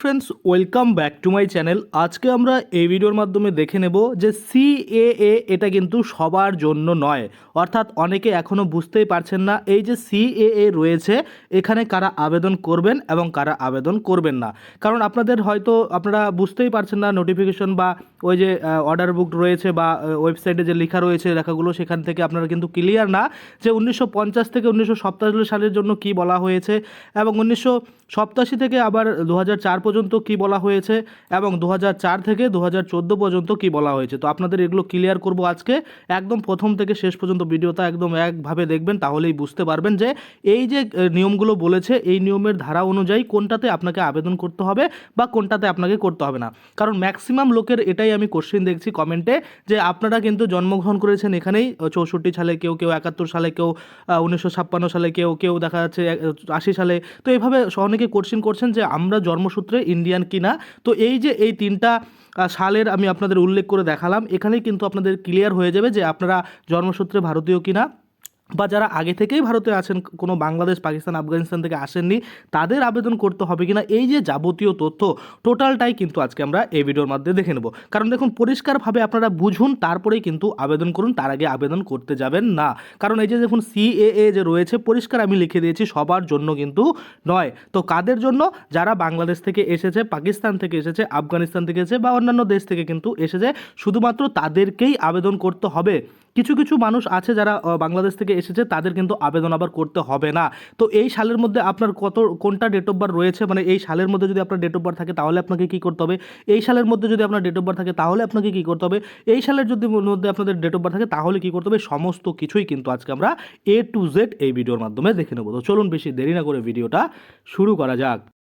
Friends welcome back to my channel আজকে আমরা এই ভিডিওর মাধ্যমে দেখে নেব যে সিএএ এটা কিন্তু সবার জন্য নয়। অর্থাৎ অনেকে এখনও বুঝতেই পারছেন না এই যে সিএএ রয়েছে, এখানে কারা আবেদন করবেন এবং কারা আবেদন করবেন না। কারণ আপনাদের হয়তো, আপনারা বুঝতেই পারছেন না নোটিফিকেশন বা ওই যে অর্ডার বুক রয়েছে বা ওয়েবসাইটে যে লেখা রয়েছে লেখাগুলো, সেখান থেকে আপনারা কিন্তু ক্লিয়ার না যে উনিশশো পঞ্চাশ থেকে উনিশশো সালের জন্য কি বলা হয়েছে এবং উনিশশো থেকে আবার দু পর্যন্ত কি বলা হয়েছে এবং দু থেকে দু পর্যন্ত কি বলা হয়েছে। তো আপনাদের এগুলো ক্লিয়ার করব আজকে। একদম প্রথম থেকে শেষ পর্যন্ত ভিডিওটা একদম একভাবে দেখবেন, তাহলেই বুঝতে পারবেন যে এই যে নিয়মগুলো বলেছে, এই নিয়মের ধারা অনুযায়ী কোনটাতে আপনাকে আবেদন করতে হবে বা কোনটাতে আপনাকে করতে হবে না। কারণ ম্যাক্সিমাম লোকের এটাই আমি কোশ্চেন দেখছি কমেন্টে যে আপনারা কিন্তু জন্মগ্রহণ করেছেন এখানেই চৌষট্টি সালে কেউ কেউ একাত্তর সালে, কেউ উনিশশো ছাপ্পান্ন সালে, কেউ কেউ দেখা যাচ্ছে আশি সালে। তো এইভাবে অনেকে কোশ্চেন করছেন যে আমরা জন্মসূত্রে ইন্ডিয়ান কিনা। তো এই যে এই তিনটা সালের আমি আপনাদের উল্লেখ করে দেখালাম, এখানেই কিন্তু আপনাদের ক্লিয়ার হয়ে যাবে যে আপনারা জন্মসূত্রে ভারতীয় কিনা। বা যারা আগে থেকেই ভারতে আছেন কোনো বাংলাদেশ, পাকিস্তান, আফগানিস্তান থেকে আসেননি, তাদের আবেদন করতে হবে কিনা, এই যে যাবতীয় তথ্য, টোটালটাই কিন্তু আজকে আমরা এই ভিডিওর মাধ্যমে দেখে নেব। কারণ দেখুন, পরিষ্কারভাবে আপনারা বুঝুন, তারপরেই কিন্তু আবেদন করুন, তার আগে আবেদন করতে যাবেন না। কারণ এই যে দেখুন, সিএএ যে রয়েছে, পরিষ্কার আমি লিখে দিয়েছি, সবার জন্য কিন্তু নয়। তো কাদের জন্য? যারা বাংলাদেশ থেকে এসেছে, পাকিস্তান থেকে এসেছে, আফগানিস্তান থেকে এসেছে বা অন্যান্য দেশ থেকে কিন্তু এসেছে, শুধুমাত্র তাদেরকেই আবেদন করতে হবে। কিছু কিছু মানুষ আছে যারা বাংলাদেশ থেকে এসেছে, তাদের কিন্তু আবেদন আবার করতে হবে না। তো এই সালের মধ্যে আপনার কত, কোনটা ডেট অফ বার্থ রয়েছে? মানে এই সালের মধ্যে যদি আপনার ডেট অফ বার্থ থাকে, তাহলে আপনাকে কী করতে হবে? এই সালের মধ্যে যদি আপনার ডেট অফ বার্থ থাকে, তাহলে আপনাকে কী করতে হবে? এই সালের যদি মধ্যে আপনাদের ডেট অফ বার্থ থাকে, তাহলে কী করতে হবে? সমস্ত কিছুই কিন্তু আজকে আমরা এ টু জেড এই ভিডিওর মাধ্যমে দেখে নেব। তো চলুন বেশি দেরি না করে ভিডিওটা শুরু করা যাক।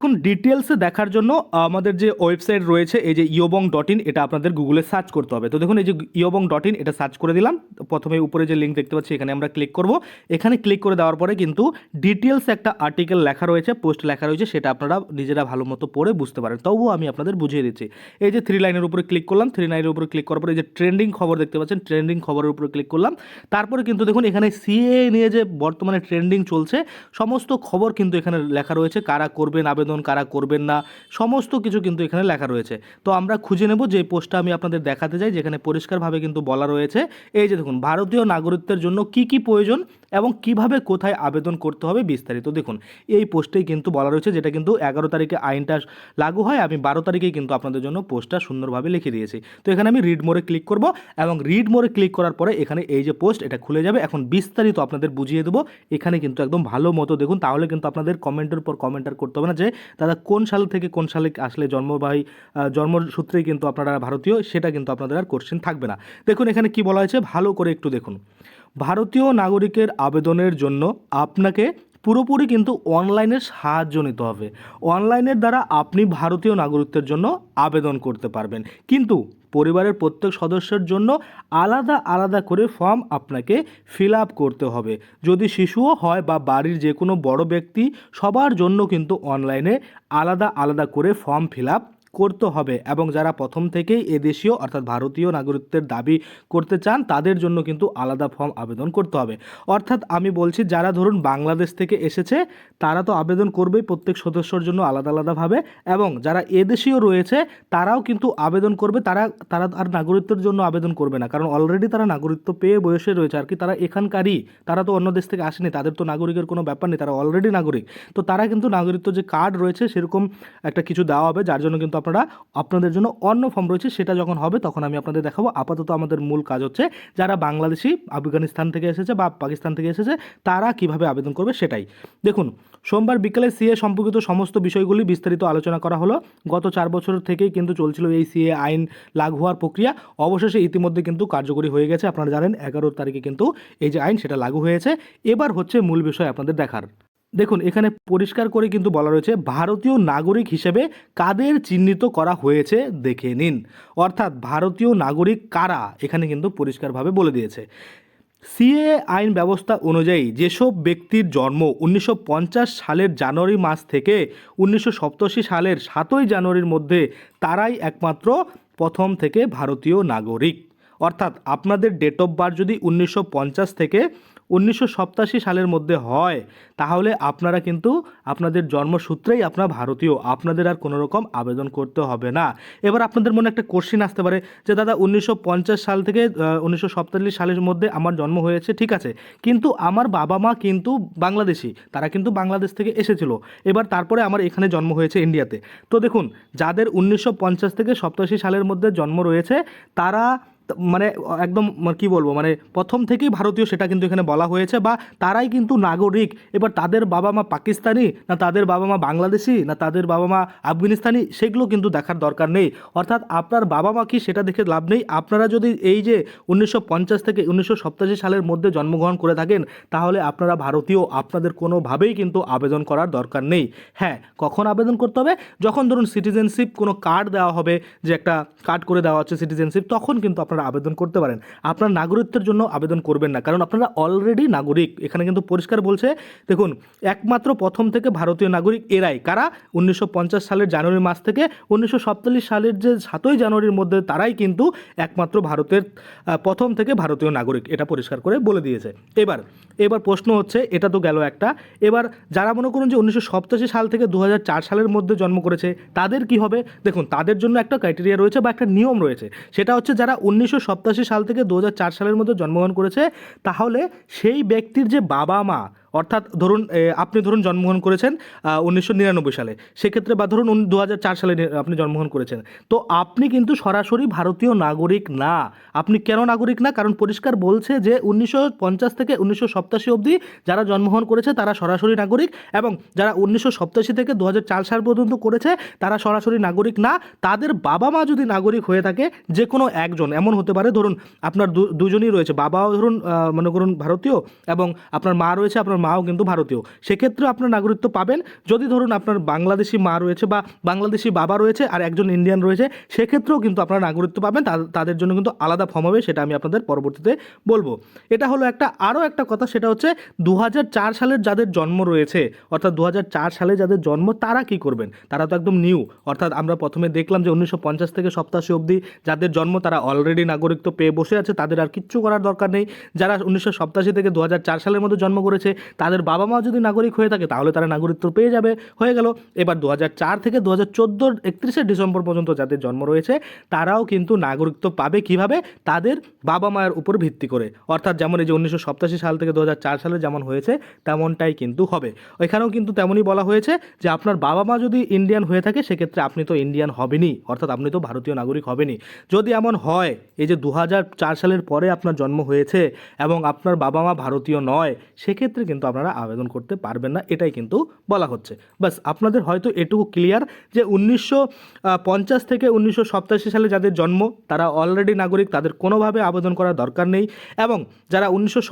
এখন ডিটেলসে দেখার জন্য আমাদের যে ওয়েবসাইট রয়েছে, এই যে ইয়োবং ডট ইন এটা আপনাদের গুগলে সার্চ করতে হবে। তো দেখুন, এই যে ইয়োবং ডট ইন এটা সার্চ করে দিলাম। প্রথমে উপরে যে লিঙ্ক দেখতে পাচ্ছি, এখানে আমরা ক্লিক করব। এখানে ক্লিক করে দেওয়ার পরে কিন্তু ডিটেলস একটা আর্টিকেল লেখা রয়েছে পোস্ট লেখা রয়েছে, সেটা আপনারা নিজেরা ভালো মতো পড়ে বুঝতে পারেন। তবুও আমি আপনাদের বুঝিয়ে দিচ্ছি। এই যে থ্রি লাইনের উপরে ক্লিক করলাম থ্রি লাইনের উপরে ক্লিক করার পরে এই যে ট্রেন্ডিং খবর দেখতে পাচ্ছেন ট্রেন্ডিং খবরের উপরে ক্লিক করলাম। তারপরে কিন্তু দেখুন, এখানে সিএ নিয়ে যে বর্তমানে ট্রেন্ডিং চলছে, সমস্ত খবর কিন্তু এখানে লেখা রয়েছে, কারা করবেন, আবেদন কারা করবেন না, সমস্ত কিছু কিন্তু এখানে লেখা রয়েছে। তো আমরা খুঁজে নেব যে পোস্টটা আমি আপনাদের দেখাতে চাই, যেখানে পরিষ্কারভাবে কিন্তু বলা রয়েছে। এই যে দেখুন, ভারতীয় নাগরিকদের জন্য কি কি প্রয়োজন এবং কীভাবে কোথায় আবেদন করতে হবে বিস্তারিত দেখুন। এই পোস্টেই কিন্তু বলা রয়েছে যেটা কিন্তু এগারো তারিখে আইনটা লাগু হয়, আমি বারো তারিখেই কিন্তু আপনাদের জন্য পোস্টটা সুন্দরভাবে লিখে দিয়েছি। তো এখানে আমি রিড মোড়ে ক্লিক করব এবং রিড মোড়ে ক্লিক করার পরে এখানে এই যে পোস্ট এটা খুলে যাবে। এখন বিস্তারিত আপনাদের বুঝিয়ে দেবো। এখানে কিন্তু একদম ভালো মতো দেখুন, তাহলে কিন্তু আপনাদের কমেন্টের পর কমেন্ট আর করতে হবে না যে দাদা কোন সাল থেকে কোন সালে আসলে জন্মবাহী জন্মসূত্রেই কিন্তু আপনারা ভারতীয়, সেটা কিন্তু আপনাদের আর কোশ্চেন থাকবে না। দেখুন এখানে কি বলা হয়েছে? ভালো করে একটু দেখুন। ভারতীয় নাগরিকের আবেদনের জন্য আপনাকে পুরোপুরি কিন্তু অনলাইনে সাহায্য নিতে হবে। অনলাইনের দ্বারা আপনি ভারতীয় নাগরিকত্বের জন্য আবেদন করতে পারবেন। কিন্তু পরিবারের প্রত্যেক সদস্যের জন্য আলাদা আলাদা করে ফর্ম আপনাকে ফিল আপ করতে হবে। যদি শিশুও হয় বা বাড়ির যে কোনো বড় ব্যক্তি, সবার জন্য কিন্তু অনলাইনে আলাদা আলাদা করে ফর্ম ফিল আপ করতে হবে এবং যারা প্রথম থেকেই এদেশীয় অর্থাৎ ভারতীয় নাগরিকত্বের দাবি করতে চান, তাদের জন্য কিন্তু আলাদা ফর্ম আবেদন করতে হবে। অর্থাৎ আমি বলছি, যারা ধরুন বাংলাদেশ থেকে এসেছে, তারা তো আবেদন করবেই প্রত্যেক সদস্যর জন্য আলাদা আলাদাভাবে এবং যারা এদেশীয় রয়েছে, তারাও কিন্তু আবেদন করবে, তারা তারা আর নাগরিকত্বের জন্য আবেদন করবে না। কারণ অলরেডি তারা নাগরিকত্ব পেয়ে বয়সে রয়েছে, আর কি তারা এখানকারই, তারা তো অন্য দেশ থেকে আসেনি, তাদের তো নাগরিকের কোনো ব্যাপার নেই, তারা অলরেডি নাগরিক। তো তারা কিন্তু নাগরিকত্ব যে কার্ড রয়েছে, সেরকম একটা কিছু দেওয়া হবে, যার জন্য কিন্তু আপনারা আপনাদের জন্য অন্য ফর্ম রয়েছে, সেটা যখন হবে তখন আমি আপনাদের দেখাবো। আপাতত আমাদের মূল কাজ হচ্ছে, যারা বাংলাদেশি, আফগানিস্তান থেকে এসেছে বা পাকিস্তান থেকে এসেছে, তারা কীভাবে আবেদন করবে সেটাই। দেখুন, সোমবার বিকেলে সিএ সম্পর্কিত সমস্ত বিষয়গুলি বিস্তারিত আলোচনা করা হলো। গত চার বছর থেকেই কিন্তু চলছিল এই সিএ আইন লাগু হওয়ার প্রক্রিয়া। অবশেষে ইতিমধ্যে কিন্তু কার্যকরী হয়ে গেছে। আপনারা জানেন এগারো তারিখে কিন্তু এই যে আইন, সেটা লাগু হয়েছে। এবার হচ্ছে মূল বিষয় আপনাদের দেখার। দেখুন, এখানে পরিষ্কার করে কিন্তু বলা রয়েছে, ভারতীয় নাগরিক হিসেবে কাদের চিহ্নিত করা হয়েছে দেখে নিন। অর্থাৎ ভারতীয় নাগরিক কারা? এখানে কিন্তু পরিষ্কারভাবে বলে দিয়েছে। সিএ আইন ব্যবস্থা অনুযায়ী যেসব ব্যক্তির জন্ম উনিশশো পঞ্চাশ সালের জানুয়ারি মাস থেকে উনিশশো সালের সাতই জানুয়ারির মধ্যে, তারাই একমাত্র প্রথম থেকে ভারতীয় নাগরিক। অর্থাৎ আপনাদের ডেট অফ বার্থ যদি উনিশশো পঞ্চাশ থেকে উনিশশো সাতাশি সালের মধ্যে হয়। তাহলে আপনারা কিন্তু আপনাদের জন্মসূত্রেই আপনারা ভারতীয়। আপনাদের আর কোনো রকম আবেদন করতে হবে না। এবার আপনাদের মনে একটা কোশ্চিন আসতে পারে যে, দাদা, উনিশশো পঞ্চাশ সাল থেকে উনিশশো সালের মধ্যে আমার জন্ম হয়েছে, ঠিক আছে। কিন্তু আমার বাবা মা কিন্তু বাংলাদেশি। তারা কিন্তু বাংলাদেশ থেকে এসেছিল। এবার তারপরে আমার এখানে জন্ম হয়েছে ইন্ডিয়াতে। তো দেখুন, যাদের উনিশশো পঞ্চাশ থেকে সপ্তাশি সালের মধ্যে জন্ম রয়েছে, তারা মানে একদম কি বলব মানে প্রথম থেকেই ভারতীয় সেটা কিন্তু এখানে বলা হয়েছে বা তারাই কিন্তু নাগরিক। এবার তাদের বাবা মা পাকিস্তানি, না তাদের বাবা মা বাংলাদেশি, না তাদের বাবা মা আফগানিস্তানি, সেগুলো কিন্তু দেখার দরকার নেই। অর্থাৎ আপনার বাবা মা কি সেটা দেখে লাভ নেই? আপনারা যদি এই যে উনিশশো পঞ্চাশ থেকে উনিশশো সালের মধ্যে জন্মগ্রহণ করে থাকেন, তাহলে আপনারা ভারতীয়, আপনাদের কোনোভাবেই কিন্তু আবেদন করার দরকার নেই। হ্যাঁ কখন আবেদন করতে হবে? যখন ধরুন সিটিজেনশিপ কোনো কার্ড দেওয়া হবে, যে একটা কার্ড করে দেওয়া হচ্ছে সিটিজেনশিপ তখন কিন্তু আপনারা আবেদন করতে পারেন। আপনার নাগরিকত্বের জন্য আবেদন করবেন না। কারণ আপনারা অলরেডি নাগরিক। এখানে কিন্তু পরিষ্কার বলছে, দেখুন, একমাত্র প্রথম থেকে ভারতীয় নাগরিক এরাই। কারা? উনিশশো পঞ্চাশ সালের জানুয়ারি মাস থেকে উনিশশো সালের যে সাতই জানুয়ারির মধ্যে তারাই কিন্তু একমাত্র ভারতের প্রথম থেকে ভারতীয় নাগরিক। এটা পরিষ্কার করে বলে দিয়েছে। এবার এবার প্রশ্ন হচ্ছে, এটা তো গেল একটা। এবার যারা মনে করুন যে উনিশশো সাতাশি সাল থেকে দু হাজার চার সালের মধ্যে জন্ম করেছে, তাদের কি হবে? দেখুন, তাদের জন্য একটা ক্রাইটেরিয়া রয়েছে বা একটা নিয়ম রয়েছে। সেটা হচ্ছে যারা উনিশশো সাল থেকে দু হাজার চার সালের মধ্যে জন্মগ্রহণ করেছে, তাহলে সেই ব্যক্তির যে বাবা মা অর্থাৎ ধরুন আপনি ধরুন জন্মগ্রহণ করেছেন উনিশশো নিরানব্বই সালে। সেক্ষেত্রে বা ধরুন দু হাজার চার সালে আপনি জন্মগ্রহণ করেছেন। তো আপনি কিন্তু সরাসরি ভারতীয় নাগরিক না। আপনি কেন নাগরিক না? কারণ পরিষ্কার বলছে যে উনিশশো পঞ্চাশ থেকে উনিশশো অবধি যারা জন্মগ্রহণ করেছে, তারা সরাসরি নাগরিক এবং যারা উনিশশো থেকে দু হাজার চার সাল পর্যন্ত করেছে, তারা সরাসরি নাগরিক না। তাদের বাবা মা যদি নাগরিক হয়ে থাকে যে কোনো একজন, এমন হতে পারে, ধরুন আপনার দুজনই রয়েছে। বাবাও ধরুন মনে করুন ভারতীয় এবং আপনার মা রয়েছে, আপনার মাও কিন্তু ভারতীয়। সেক্ষেত্রে আপনার নাগরিকত্ব পাবেন। যদি ধরুন আপনার বাংলাদেশি মা রয়েছে বা বাংলাদেশি বাবা রয়েছে আর একজন ইন্ডিয়ান রয়েছে, সেক্ষেত্রেও কিন্তু আপনারা নাগরিকত্ব পাবেন। তাদের জন্য কিন্তু আলাদা ফর্ম হবে, সেটা আমি আপনাদের পরবর্তীতে বলব। এটা হলো একটা আরও একটা কথা, সেটা হচ্ছে দু হাজার চার সালের যাদের জন্ম রয়েছে, অর্থাৎ দু হাজার চার সালে যাদের জন্ম, তারা কি করবেন? তারা তো একদম নিউ অর্থাৎ আমরা প্রথমে দেখলাম যে উনিশশো পঞ্চাশ থেকে সপ্তাশি অবধি যাদের জন্ম, তারা অলরেডি নাগরিকত্ব পেয়ে বসে আছে, তাদের আর কিচ্ছু করার দরকার নেই। যারা উনিশশো থেকে দু হাজার চার সালের মধ্যে জন্ম করেছে তাদের বাবা মা যদি নাগরিক হয়ে থাকে, তাহলে তারা নাগরিকত্ব পেয়ে যাবে। হয়ে গেল। এবার দু হাজার চার থেকে দু হাজার চোদ্দোর একত্রিশে ডিসেম্বর পর্যন্ত যাদের জন্ম রয়েছে, তারাও কিন্তু নাগরিকত্ব পাবে কীভাবে? তাদের বাবা মায়ের উপর ভিত্তি করে। অর্থাৎ যেমন এই যে উনিশশো সাতাশি সাল থেকে দু হাজার চার সালে যেমন হয়েছে, তেমনটাই কিন্তু হবে। এখানেও কিন্তু তেমনই বলা হয়েছে যে, আপনার বাবা মা যদি ইন্ডিয়ান হয়ে থাকে, সেক্ষেত্রে আপনি তো ইন্ডিয়ান হবেনই। অর্থাৎ আপনি তো ভারতীয় নাগরিক হবেনই। যদি এমন হয়, এই যে দু হাজার চার সালের পরে আপনার জন্ম হয়েছে এবং আপনার বাবা মা ভারতীয় নয়, সেক্ষেত্রে কিন্তু আপনারা আবেদন করতে পারবেন না, এটাই কিন্তু বলা হচ্ছে। বাস আপনাদের হয়তো এটুকু ক্লিয়ার যে উনিশশো পঞ্চাশ থেকে উনিশশো সালে যাদের জন্ম, তারা অলরেডি নাগরিক, তাদের কোনোভাবে আবেদন করার দরকার নেই এবং যারা উনিশশো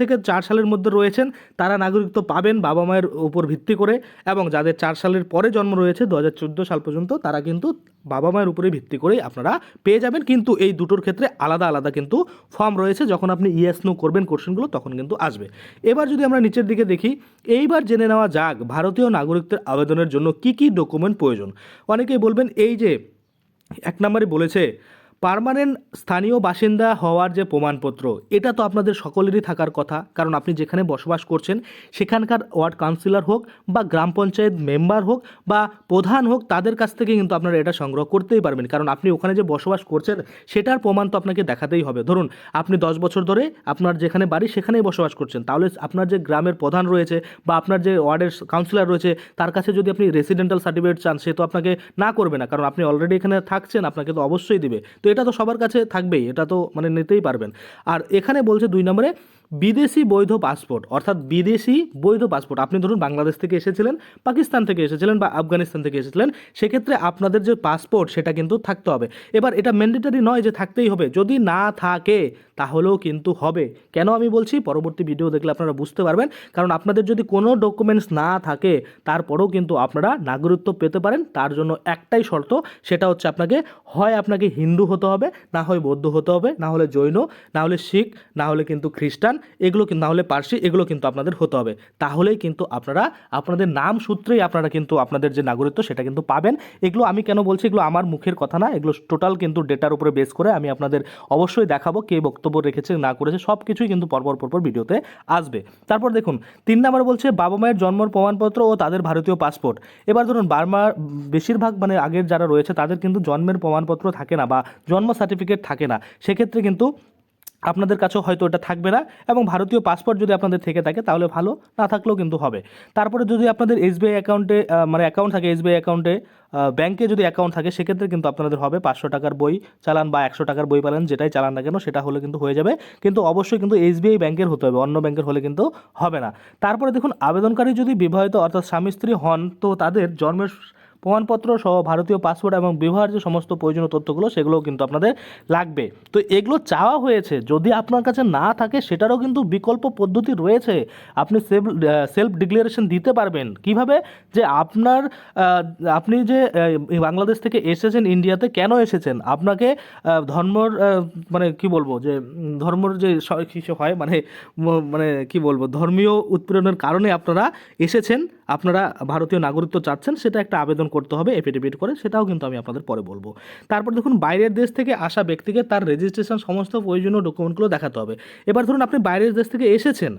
থেকে চার সালের মধ্যে রয়েছেন, তারা নাগরিকত্ব পাবেন বাবা মায়ের উপর ভিত্তি করে এবং যাদের চার সালের পরে জন্ম রয়েছে, দু হাজার চোদ্দ সাল পর্যন্ত, তারা কিন্তু বাবা মায়ের উপরে ভিত্তি করেই আপনারা পেয়ে যাবেন। কিন্তু এই দুটোর ক্ষেত্রে আলাদা আলাদা কিন্তু ফর্ম রয়েছে। যখন আপনি ইয়েস নো করবেন কোশ্চেনগুলো তখন কিন্তু আসবে। এবার যদি আমরা নিচের দিকে দেখি, এইবার জেনে নেওয়া যাক ভারতীয় নাগরিকদের আবেদনের জন্য কি কি ডকুমেন্ট প্রয়োজন। অনেকেই বলবেন, এই যে এক নম্বরে বলেছে পার্মানেন্ট স্থানীয় বাসিন্দা হওয়ার যে প্রমাণপত্র, এটা তো আপনাদের সকলেরই থাকার কথা। কারণ আপনি যেখানে বসবাস করছেন, সেখানকার ওয়ার্ড কাউন্সিলর হোক বা গ্রাম পঞ্চায়েত মেম্বার হোক বা প্রধান হোক, তাদের কাছ থেকে কিন্তু আপনারা এটা সংগ্রহ করতেই পারবেন। কারণ আপনি ওখানে যে বসবাস করছেন, সেটার প্রমাণ তো আপনাকে দেখাতেই হবে। ধরুন, আপনি দশ বছর ধরে আপনার যেখানে বাড়ি, সেখানেই বসবাস করছেন। তাহলে আপনার যে গ্রামের প্রধান রয়েছে বা আপনার যে ওয়ার্ডের কাউন্সিলর রয়েছে, তার কাছে যদি আপনি রেসিডেন্টাল সার্টিফিকেট চান, সে তো আপনাকে না করবে না। কারণ আপনি অলরেডি এখানে থাকছেন, আপনাকে তো অবশ্যই দিবে। তো এটা তো সবার কাছে থাকবেই, এটা তো মানে নিতেই পারবেন। আর এখানে বলছে দুই নম্বরে বিদেশি বৈধ পাসপোর্ট, অর্থাৎ বিদেশি বৈধ পাসপোর্ট। আপনি ধরুন বাংলাদেশ থেকে এসেছিলেন, পাকিস্তান থেকে এসেছিলেন বা আফগানিস্তান থেকে এসেছিলেন, সেক্ষেত্রে আপনাদের যে পাসপোর্ট, সেটা কিন্তু থাকতে হবে। এবার এটা ম্যান্ডেটারি নয় যে থাকতেই হবে। যদি না থাকে, তাহলেও কিন্তু হবে। কেন আমি বলছি? পরবর্তী ভিডিও দেখলে আপনারা বুঝতে পারবেন। কারণ আপনাদের যদি কোনো ডকুমেন্টস না থাকে, তারপরেও কিন্তু আপনারা নাগরিকত্ব পেতে পারেন। তার জন্য একটাই শর্ত, সেটা হচ্ছে আপনাকে, হয় আপনাকে হিন্দু হতে হবে, না হয় বৌদ্ধ হতে হবে, না হলে জৈন, না হলে শিখ, না হলে কিন্তু খ্রিস্টান এগুলো কিন্তু না হলে পার্সি, এগুলো কিন্তু আপনাদের হতে হবে। তাহলেই কিন্তু আপনারা, আপনাদের নাম সূত্রেই আপনারা কিন্তু আপনাদের যে নাগরিকত্ব সেটা কিন্তু পাবেন। এগুলো আমি কেন বলছি? এগুলো আমার মুখের কথা না, এগুলো টোটাল কিন্তু ডেটার উপরে বেস করে আমি আপনাদের অবশ্যই দেখাবো কে বক্তব্য রেখেছে, না করেছে সব কিছুই কিন্তু পরপর পরপর ভিডিওতে আসবে। তারপর দেখুন, তিন নাম্বার বলছে, বাবা মায়ের জন্মর প্রমাণপত্র ও তাদের ভারতীয় পাসপোর্ট এবার ধরুন বার্মা বেশিরভাগ মানে আগের যারা রয়েছে, তাদের কিন্তু জন্মের প্রমাণপত্র থাকে না বা জন্ম সার্টিফিকেট থাকে না। সেক্ষেত্রে কিন্তু আপনাদের কাছেও হয়তো এটা থাকবে না এবং ভারতীয় পাসপোর্ট যদি আপনাদের থেকে থাকে তাহলে ভালো, না থাকলেও কিন্তু হবে। তারপরে যদি আপনাদের এসবিআই অ্যাকাউন্টে মানে অ্যাকাউন্ট থাকে এসবিআই অ্যাকাউন্টে ব্যাংকে যদি অ্যাকাউন্ট থাকে সেক্ষেত্রে কিন্তু আপনাদের হবে পাঁচশো টাকার বই চালান বা একশো টাকার বই পালান, যেটাই চালান না কেন সেটা হলে কিন্তু হয়ে যাবে। কিন্তু অবশ্যই কিন্তু এসবিআই ব্যাংকের হতে হবে, অন্য ব্যাংকের হলে কিন্তু হবে না। তারপরে দেখুন, আবেদনকারী যদি বিবাহিত অর্থাৎ স্বামী স্ত্রী হন, তো তাদের জন্মের প্রমাণপত্র সহ ভারতীয় পাসপোর্ট এবং বিবাহের যে সমস্ত প্রয়োজনীয় তথ্যগুলো, সেগুলোও কিন্তু আপনাদের লাগবে। তো এগুলো চাওয়া হয়েছে। যদি আপনার কাছে না থাকে, সেটারও কিন্তু বিকল্প পদ্ধতি রয়েছে। আপনি সেলফ সেলফ ডিক্লারেশন দিতে পারবেন। কীভাবে? যে আপনার আপনি যে বাংলাদেশ থেকে এসেছেন ইন্ডিয়াতে, কেন এসেছেন? আপনাকে ধর্মর মানে কি বলব? যে, ধর্মর যে কিছু হয় মানে মানে কি বলব? ধর্মীয় উৎপীড়নের কারণে আপনারা এসেছেন। আপনারা ভারতীয় নাগরিকত্ব চাচ্ছেন, সেটা একটা আবেদন করতে হবে এফিডেভিট করে, সেটাও কিন্তু আমি আপনাদের পরে বলব। তারপর দেখুন, বাইরের দেশ থেকে আসা ব্যক্তিকে তার রেজিস্ট্রেশন সমস্ত প্রয়োজনীয় ডকুমেন্টগুলো দেখাতে হবে। এবার ধরুন, আপনি বাইরের দেশ থেকে এসেছেন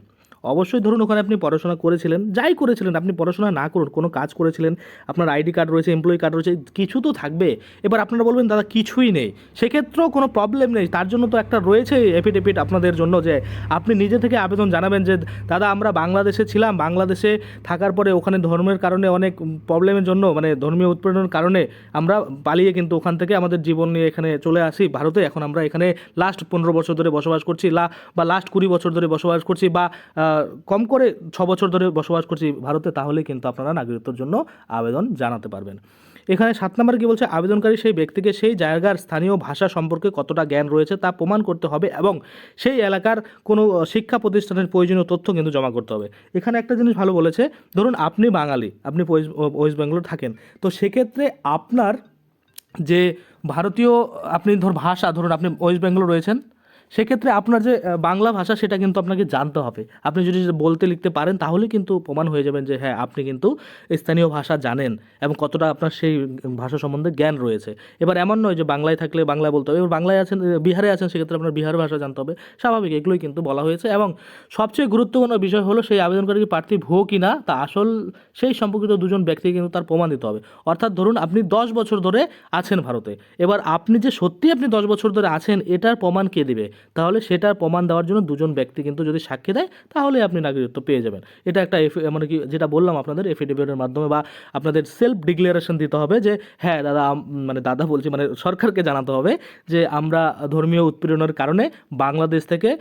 অবশ্যই ধরুন ওখানে আপনি পড়াশোনা করেছিলেন, যাই করেছিলেন, আপনি পড়াশোনা না করুন, কোনো কাজ করেছিলেন, আপনার আইডি কার্ড রয়েছে এমপ্লয়ি কার্ড রয়েছে, কিছু তো থাকবে। এবার আপনারা বলবেন, দাদা, কিছুই নেই। সেক্ষেত্রেও কোনো প্রবলেম নেই। তার জন্য তো একটা রয়েছে এফিডেভিট আপনাদের জন্য যে আপনি নিজে থেকে আবেদন জানাবেন যে, দাদা, আমরা বাংলাদেশে ছিলাম। বাংলাদেশে থাকার পরে ওখানে ধর্মের কারণে অনেক প্রবলেমের জন্য মানে ধর্মীয় উৎপীড়নের কারণে আমরা পালিয়ে কিন্তু ওখান থেকে আমাদের জীবন নিয়ে এখানে চলে আসি ভারতে। এখন আমরা এখানে লাস্ট পনেরো বছর ধরে বসবাস করছি, লা বা লাস্ট কুড়ি বছর ধরে বসবাস করছি বা কম করে ছ বছর ধরে বসবাস করছি ভারতে, তাহলে কিন্তু আপনারা নাগরিকত্বর জন্য আবেদন জানাতে পারবেন। এখানে সাত নম্বর কি বলছে? আবেদনকারী সেই ব্যক্তিকে সেই জায়গার স্থানীয় ভাষা সম্পর্কে কতটা জ্ঞান রয়েছে তা প্রমাণ করতে হবে এবং সেই এলাকার কোনো শিক্ষা প্রতিষ্ঠানের প্রয়োজনীয় তথ্য কিন্তু জমা করতে হবে। এখানে একটা জিনিস ভালো বলেছে, ধরুন আপনি বাঙালি, আপনি ওয়েস্ট বেঙ্গলে থাকেন, তো সেক্ষেত্রে আপনার যে ভারতীয়, আপনি ধর ভাষা, ধরুন আপনি ওয়েস্ট বেঙ্গল রয়েছেন সেক্ষেত্রে আপনার যে বাংলা ভাষা সেটা কিন্তু আপনাকে জানতে হবে। আপনি যদি বলতে লিখতে পারেন, তাহলে কিন্তু প্রমাণ হয়ে যাবেন যে হ্যাঁ আপনি কিন্তু স্থানীয় ভাষা জানেন এবং কতটা আপনার সেই ভাষা সম্বন্ধে জ্ঞান রয়েছে। এবার এমন নয় যে বাংলায় থাকলে বাংলায় বলতে হবে। এবার বাংলায় আছেন বিহারে আছেন, সেক্ষেত্রে আপনার বিহার ভাষা জানতে হবে। স্বাভাবিক, এগুলোই কিন্তু বলা হয়েছে এবং সবচেয়ে গুরুত্বপূর্ণ বিষয় হলো সেই আবেদনকারী প্রার্থী ভুয়ো কিনা তা আসল সেই সম্পর্কিত দুজন ব্যক্তিকে কিন্তু তার প্রমাণ দিতে হবে। অর্থাৎ ধরুন, আপনি দশ বছর ধরে আছেন ভারতে। এবার আপনি যে সত্যি আপনি দশ বছর ধরে আছেন, এটার প্রমাণ কে দিবে? তাহলে সেটার প্রমাণ দেওয়ার জন্য দুজন ব্যক্তি কিন্তু যদি সাক্ষী দেয় তাহলে আপনি নাগরিকত্ব পেয়ে যাবেন। এটা একটা এফ মানে কি, যেটা বললাম আপনাদের এফিডেভিটের মাধ্যমে বা আপনাদের সেলফ ডিক্লারেশন দিতে হবে যে হ্যাঁ দাদা মানে দাদা বলছি মানে সরকারকে জানাতে হবে যে, আমরা ধর্মীয় উৎপীড়নের কারণে বাংলাদেশ থেকে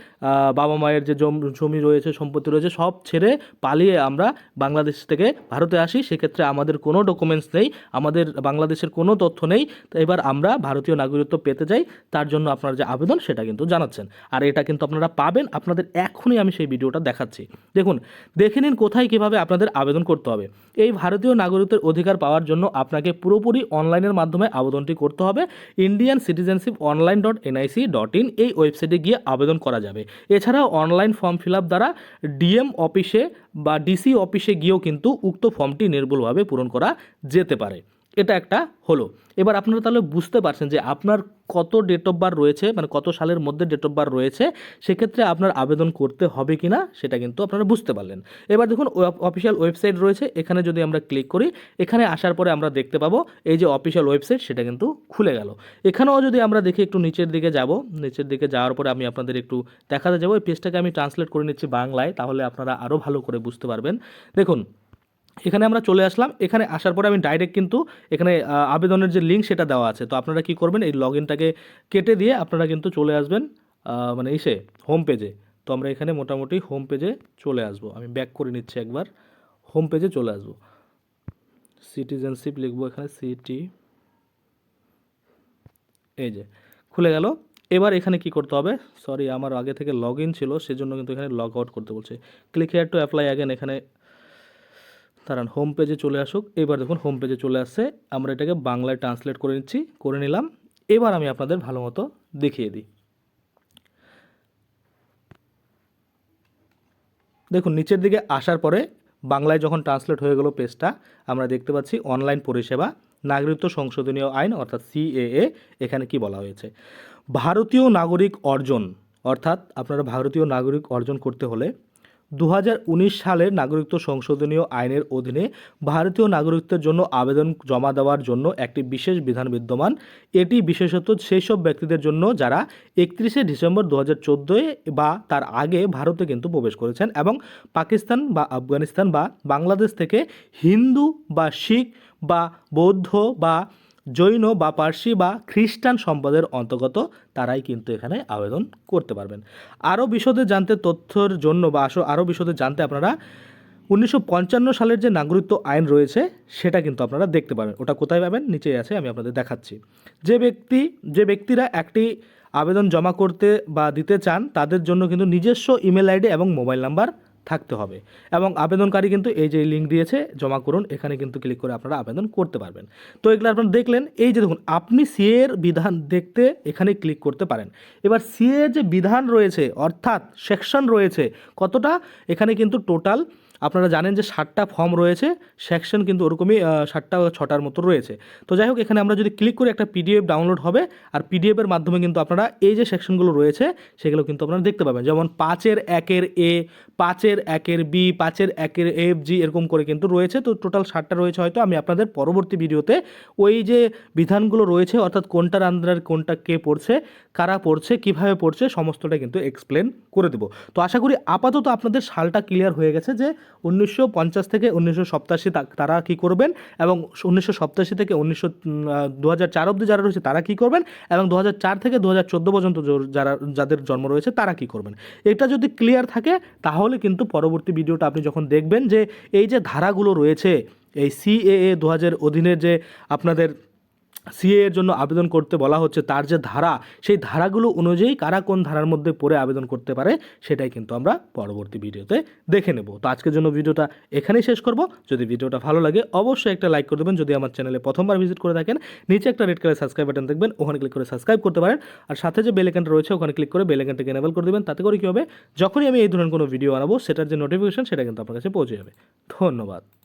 বাবা মায়ের যে জম- রয়েছে, সম্পত্তি রয়েছে, সব ছেড়ে পালিয়ে আমরা বাংলাদেশ থেকে ভারতে আসি। সেক্ষেত্রে আমাদের কোনো ডকুমেন্টস নেই, আমাদের বাংলাদেশের কোনো তথ্য নেই। তো এবার আমরা ভারতীয় নাগরিকত্ব পেতে চাই, তার জন্য আপনার যে আবেদন, সেটা কিন্তু জানাচ্ছেন আর এটা কিন্তু আপনারা পাবেন, আপনাদের এখনই আমি সেই ভিডিওটা দেখাচ্ছি। দেখুন, দেখে নিন কোথায় কীভাবে আপনাদের আবেদন করতে হবে। এই ভারতীয় নাগরিকদের অধিকার পাওয়ার জন্য আপনাকে পুরোপুরি অনলাইনের মাধ্যমে আবেদনটি করতে হবে। Indian citizenship online dot NIC dot in এই ওয়েবসাইটে গিয়ে আবেদন করা যাবে। এছাড়াও অনলাইন ফর্ম ফিল আপ দ্বারা ডিএম অফিসে বা ডিসি অফিসে গিয়েও কিন্তু উক্ত ফর্মটি নির্ভুলভাবে পূরণ করা যেতে পারে। এটা একটা হলো। এবার আপনারা তাহলে বুঝতে পারছেন যে আপনার কত ডেট অফ বার রয়েছে মানে কত সালের মধ্যে ডেট অফ বার রয়েছে, সেক্ষেত্রে আপনার আবেদন করতে হবে কি না সেটা কিন্তু আপনারা বুঝতে পারলেন। এবার দেখুন অফিসিয়াল ওয়েবসাইট রয়েছে, এখানে যদি আমরা ক্লিক করি, এখানে আসার পরে আমরা দেখতে পাবো, এই যে অফিসিয়াল ওয়েবসাইট সেটা কিন্তু খুলে গেল। এখানেও যদি আমরা দেখি একটু নিচের দিকে যাব, নিচের দিকে যাওয়ার পরে আমি আপনাদের একটু দেখাতে যাব, এই পেজটাকে আমি ট্রান্সলেট করে নিচ্ছি বাংলায়, তাহলে আপনারা আরও ভালো করে বুঝতে পারবেন। দেখুন এখানে আমরা চলে আসলাম। এখানে আসার পরে আমি ডাইরেক্ট কিন্তু এখানে আবেদনের যে লিঙ্ক সেটা দেওয়া আছে। তো আপনারা কি করবেন, এই লগ ইনটাকে কেটে দিয়ে আপনারা কিন্তু চলে আসবেন মানে ইসে হোম পেজে তো আমরা এখানে মোটামুটি হোম পেজে চলে আসব। আমি ব্যাক করে নিচ্ছি একবার। হোম পেজে চলে আসব। সিটিজেনশিপ লিখব এখানে সিটি এই যে, খুলে গেল। এবার এখানে কি করতে হবে? সরি আমার আগে থেকে লগ ইন ছিল, সেজন্য কিন্তু এখানে লগ আউট করতে বলছে। Click here to apply again এখানে দাঁড়ান হোম পেজে চলে আসুক। এবার দেখুন হোম পেজে চলে আসছে। আমরা এটাকে বাংলায় ট্রান্সলেট করে নিচ্ছি, করে নিলাম। এবার আমি আপনাদের ভালো মতো দেখিয়ে দিই। দেখুন, নিচের দিকে আসার পরে বাংলায় যখন ট্রান্সলেট হয়ে গেল পেজটা আমরা দেখতে পাচ্ছি অনলাইন পরিষেবা, নাগরিকত্ব সংশোধনীয় আইন, অর্থাৎ সিএএ এখানে কি বলা হয়েছে? ভারতীয় নাগরিক অর্জন, অর্থাৎ আপনারা ভারতীয় নাগরিক অর্জন করতে হলে দু হাজার উনিশ সালের নাগরিকত্ব সংশোধনীয় আইনের অধীনে ভারতীয় নাগরিকত্বের জন্য আবেদন জমা দেওয়ার জন্য একটি বিশেষ বিধান বিদ্যমান। এটি বিশেষত সেই সব ব্যক্তিদের জন্য যারা একত্রিশে ডিসেম্বর দু হাজার বা তার আগে ভারতে কিন্তু প্রবেশ করেছেন এবং পাকিস্তান বা আফগানিস্তান বা বাংলাদেশ থেকে হিন্দু বা শিখ বা বৌদ্ধ বা জৈন বা পার্সি বা খ্রিস্টান সম্পদের অন্তর্গত তারাই কিন্তু এখানে আবেদন করতে পারবেন। আরও বিশদে জানতে তথ্যের জন্য বা আসো আরও বিশদে জানতে আপনারা উনিশশো পঞ্চান্ন সালের যে নাগরিকত্ব আইন রয়েছে, সেটা কিন্তু আপনারা দেখতে পাবেন। ওটা কোথায় পাবেন? নিচেই আছে, আমি আপনাদের দেখাচ্ছি। যে ব্যক্তি যে ব্যক্তিরা একটি আবেদন জমা করতে বা দিতে চান, তাদের জন্য কিন্তু নিজস্ব ইমেল আইডি এবং মোবাইল নাম্বার থাকতে হবে। এবং আবেদনকারী কিন্তু এই যে লিঙ্ক দিয়েছে, জমা করুন, এখানে কিন্তু ক্লিক করে আপনারা আবেদন করতে পারবেন। তো এগুলো আপনারা দেখলেন, এই যে দেখুন, আপনি সিএর বিধান দেখতে এখানে ক্লিক করতে পারেন। এবার সিএ যে বিধান রয়েছে, অর্থাৎ সেকশন রয়েছে, কতটা? এখানে কিন্তু টোটাল আপনারা জানেন যে ষাটটা ফর্ম রয়েছে সেকশন কিন্তু ওরকমই ষাটটা ছটার মতো রয়েছে। তো যাই হোক, এখানে আমরা যদি ক্লিক করি একটা পিডিএফ ডাউনলোড হবে, আর পিডিএফের মাধ্যমে কিন্তু আপনারা এই যে সেকশনগুলো রয়েছে, সেগুলো কিন্তু আপনারা দেখতে পাবেন। যেমন পাঁচের একের এ, পাঁচের একের বি, পাঁচের একের এফ, জি, এরকম করে কিন্তু রয়েছে। তো টোটাল ষাটটা রয়েছে হয়তো, আমি আপনাদের পরবর্তী ভিডিওতে ওই যে বিধানগুলো রয়েছে, অর্থাৎ কোনটার আন্ডার কোনটা কে পড়ছে, কারা পড়ছে, কীভাবে পড়ছে, সমস্তটা কিন্তু এক্সপ্লেন করে দেবো। তো আশা করি আপাতত আপনাদের সালটা ক্লিয়ার হয়ে গেছে যে উনিশশো পঞ্চাশ থেকে উনিশশো সপ্তাশি তারা কী করবেন এবং উনিশশো সপ্তাশি থেকে উনিশশো দু হাজার চার অব্দি যারা রয়েছে তারা কী করবেন এবং দু হাজার চার থেকে দু হাজার চোদ্দ পর্যন্ত যারা, যাদের জন্ম রয়েছে তারা কী করবেন। এটা যদি ক্লিয়ার থাকে তাহলে কিন্তু পরবর্তী ভিডিওটা আপনি যখন দেখবেন যে এই যে ধারাগুলো রয়েছে, এই সিএএ দু হাজার অধীনের যে আপনাদের সিএ এর জন্য আবেদন করতে বলা হচ্ছে তার যে ধারা, সেই ধারাগুলো অনুযায়ী কারা কোন ধারার মধ্যে পড়ে আবেদন করতে পারে সেটাই কিন্তু আমরা পরবর্তী ভিডিওতে দেখে নেব। তো আজকের জন্য ভিডিওটা এখানেই শেষ করব। যদি ভিডিওটা ভালো লাগে, অবশ্যই একটা লাইক করে দেবেন। যদি আমার চ্যানেলে প্রথমবার ভিজিট করে থাকেন, নিচে একটা রেড কালার সাবস্ক্রাইব বাটন দেখবেন, ওখানে ক্লিক করে সাবস্ক্রাইব করতে পারেন। আর সাথে যে বেল রয়েছে, ওখানে ক্লিক করে বেল আইকনটাকে এনেবল করে দেবেন। তাতে করে কী হবে? যখনই আমি এই ধরনের কোনো ভিডিও বানাবো সেটার যে নোটিফিকেশন সেটা কিন্তু আপনার কাছে পৌঁছে যাবে। ধন্যবাদ।